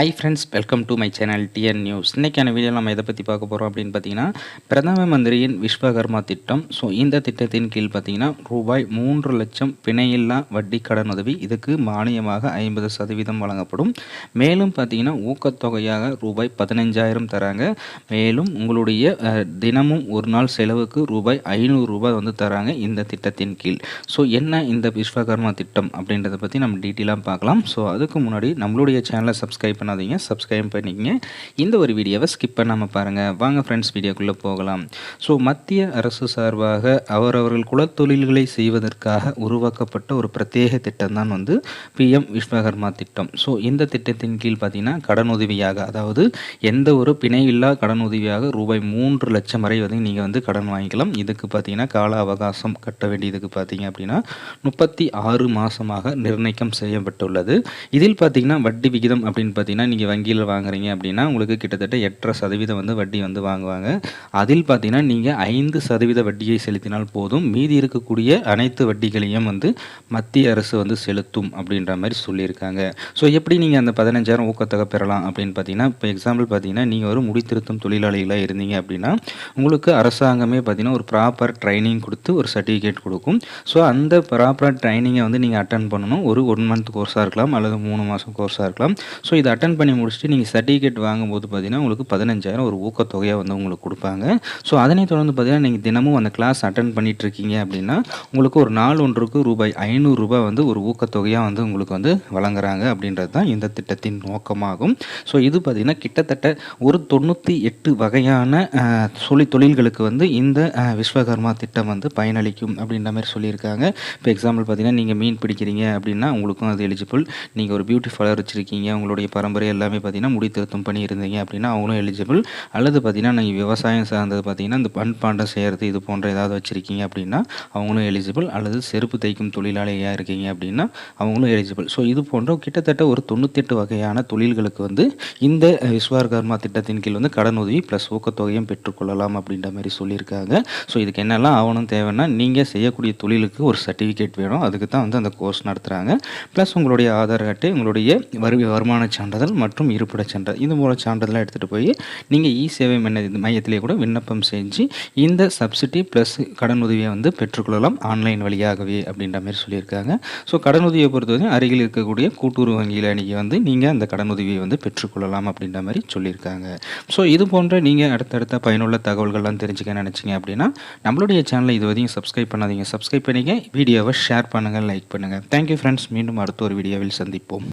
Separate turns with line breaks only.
Hi friends welcome to my channel TN news இன்றைக்கான video நம்ம எதை பற்றி பார்க்க போகிறோம் அப்படின்னு பார்த்தீங்கன்னா பிரதம மந்திரியின் விஸ்வகர்மா திட்டம். ஸோ இந்த திட்டத்தின் கீழ் பார்த்தீங்கன்னா ரூபாய் மூன்று லட்சம் பிணையில்லா வட்டி கடன் உதவி இதுக்கு மானியமாக ஐம்பது சதவீதம் வழங்கப்படும். மேலும் பார்த்தீங்கன்னா ஊக்கத்தொகையாக ரூபாய் பதினஞ்சாயிரம் தராங்க. மேலும் உங்களுடைய தினமும் ஒரு நாள் செலவுக்கு ரூபாய் ஐநூறு ரூபாய் வந்து தராங்க இந்த திட்டத்தின் கீழ். ஸோ என்ன இந்த விஸ்வகர்மா திட்டம் அப்படின்றத பற்றி நம்ம டீட்டெயிலாக பார்க்கலாம். ஸோ அதுக்கு முன்னாடி நம்மளுடைய சேனலை சப்ஸ்கிரைப் பண்ணாதீங்க சப்ஸ்கிரைப் பண்ணிக்கங்க. இந்த ஒரு வீடியோவை ஸ்கிப் பண்ணாமல் பாருங்கள் வாங்க ஃப்ரெண்ட்ஸ் வீடியோக்குள்ளே போகலாம். ஸோ மத்திய அரசு சார்பாக அவரவர்கள் குலத்தொழில்களை செய்வதற்காக உருவாக்கப்பட்ட ஒரு பிரத்யேக திட்டம் தான் வந்து பிஎம் விஸ்வகர்மா திட்டம். ஸோ இந்த திட்டத்தின் கீழ் பார்த்தீங்கன்னா கடனுதவியாக அதாவது எந்த ஒரு பிணையில்லா கடனுதவியாக ரூபாய் மூன்று லட்சம் வரை வந்து நீங்கள் வந்து கடன் வாங்கிக்கலாம். இதுக்கு பார்த்தீங்கன்னா கால அவகாசம் கட்ட வேண்டியதுக்கு பார்த்தீங்க அப்படின்னா முப்பத்தி ஆறு மாதமாக நிர்ணயிக்கம் செய்யப்பட்டுள்ளது. இதில் பார்த்தீங்கன்னா வட்டி விகிதம் அப்படின்னு பார்த்தீங்கன்னா நீங்கள் வங்கியில் வாங்குறீங்க அப்படின்னா உங்களுக்கு கிட்டத்தட்ட எட்டரை சதவீதம் வந்து வட்டி வந்து வாங்குவாங்க. அதில் பார்த்தீங்கன்னா நீங்கள் ஐந்து சதவீத வட்டியை செலுத்தினால் போதும். மீதி இருக்கக்கூடிய அனைத்து வட்டிகளையும் வந்து மத்திய அரசு வந்து செலுத்தும் அப்படின்ற மாதிரி சொல்லியிருக்காங்க. ஸோ எப்படி நீங்கள் அந்த பதினஞ்சாயிரம் ஊக்கத்தொகை பெறலாம் அப்படின்னு பார்த்தீங்கன்னா இப்போ எக்ஸாம்பிள் பார்த்தீங்கன்னா நீங்கள் ஒரு முடித்திருத்தும் தொழிலாளிகளாக இருந்தீங்க அப்படின்னா உங்களுக்கு அரசாங்கமே பார்த்தீங்கன்னா ஒரு ப்ராப்பர் ட்ரைனிங் கொடுத்து ஒரு சர்டிஃபிகேட் கொடுக்கும். ஸோ அந்த ப்ராப்பராக ட்ரைனிங்கை வந்து நீங்கள் அட்டன் பண்ணணும். ஒரு ஒன் மந்த் கோர்ஸாக இருக்கலாம் அல்லது மூணு மாதம் கோர்ஸாக இருக்கலாம். ஸோ இதை அட்டன் பண்ணி முடிச்சுட்டு நீங்கள் சர்டிஃபிகேட் வாங்கும்போது பார்த்தீங்கன்னா உங்களுக்கு பதினஞ்சாயிரம் ஒரு ஊக்கத்தொகையாக வந்து உங்களுக்கு கொடுப்பாங்க. ஸோ அதனை தொடர்ந்து பார்த்தீங்கன்னா நீங்கள் தினமும் அந்த கிளாஸ் அட்டன் பண்ணிட்டு இருக்கீங்க அப்படின்னா உங்களுக்கு ஒரு நாள் ஒன்றுக்கு ரூபாய் ஐநூறுரூபா வந்து ஒரு ஊக்கத்தொகையாக வந்து உங்களுக்கு வந்து வழங்குறாங்க அப்படின்றது தான் இந்த திட்டத்தின் நோக்கமாகும். ஸோ இது பார்த்திங்கன்னா கிட்டத்தட்ட ஒரு தொண்ணூற்றி எட்டு வகையான சொல்லி தொழில்களுக்கு வந்து இந்த விஸ்வகர்மா திட்டம் வந்து பயனளிக்கும் அப்படின்ற மாதிரி சொல்லியிருக்காங்க. இப்போ எக்ஸாம்பிள் பார்த்தீங்கன்னா நீங்கள் மீன் பிடிக்கிறீங்க அப்படின்னா உங்களுக்கும் அது எலிஜிபிள் நீங்கள் ஒரு பியூட்டி பார்லர் வச்சுருக்கீங்க. உங்களுடைய பரம்பரை எல்லாமே பார்த்தீங்கன்னா முடி திருத்தம் பண்ணி இருந்தீங்க அப்படின்னா அவங்களும் எலிஜிபிள் அல்லது பார்த்தீங்கன்னா நீங்கள் விவசாயம் சார்ந்தது பார்த்தீங்கன்னா இந்த பண்பாண்டம் செய்கிறது இது போன்ற ஏதாவது வச்சுருக்கீங்க அப்படின்னா அவங்களும் எலிஜிபிள் அல்லது செருப்பு தைக்கும் தொழிலாளியாக இருக்கீங்க அப்படின்னா அவங்களும் எலிஜிபிள் ஸோ இது போன்ற கிட்டத்தட்ட ஒரு தொண்ணூத்தெட்டு வகையான தொழில்களுக்கு வந்து இந்த விஸ்வகர்மா திட்டத்தின் கீழ் வந்து கடன் உதவி ப்ளஸ் ஊக்கத்தொகையும் பெற்றுக்கொள்ளலாம் அப்படின்ற மாதிரி சொல்லியிருக்காங்க. ஸோ இதுக்கு என்னெல்லாம் ஆவணம் தேவைன்னா நீங்கள் செய்யக்கூடிய தொழிலுக்கு ஒரு சர்டிஃபிகேட் வேணும். அதுக்கு தான் வந்து அந்த கோர்ஸ் நடத்துகிறாங்க ப்ளஸ் உங்களுடைய ஆதார் அட்டை உங்களுடைய வரு வருமான சான்றிதழ் மற்றும் இருப்பிடச் சான்றிதழ். இது மூல சான்றிதழாக எடுத்துகிட்டு போய் நீங்கள் இ சேவை மைய மையத்திலே கூட விண்ணப்பம் செஞ்சு இந்த சப்சிடி ப்ளஸ் கடன் உதவியை வந்து பெற்றுக்கொள்ளலாம் ஆன்லைன் வழியாகவே அப்படின்ற மாதிரி சொல்லியிருக்காங்க. ஸோ கடன் உதவியை பொறுத்தவரை அருகில் இருக்கக்கூடிய கூட்டுறவு வங்கியில் நீங்கள் வந்து நீங்கள் அந்த கடன் உதவியை வந்து பெற்றுக்கொள்ளலாம் அப்படின்ற மாதிரி சொல்லியிருக்காங்க. ஸோ இது போன்ற நீங்கள் அடுத்தடுத்த பயனுள்ள தகவல்கள்லாம் தெரிஞ்சுக்க நினச்சிங்க அப்படின்னா நம்மளுடைய சேனலை இது வரையும் சப்ஸ்கிரைப் பண்ணாதீங்க. சப்ஸ்கிரைப் பண்ணிங்க வீடியோவை ஷேர் பண்ணுங்கள் லைக் பண்ணுங்கள் தேங்க்யூ ஃப்ரெண்ட்ஸ் மீண்டும் அடுத்த ஒரு வீடியோவில் சந்திப்போம்.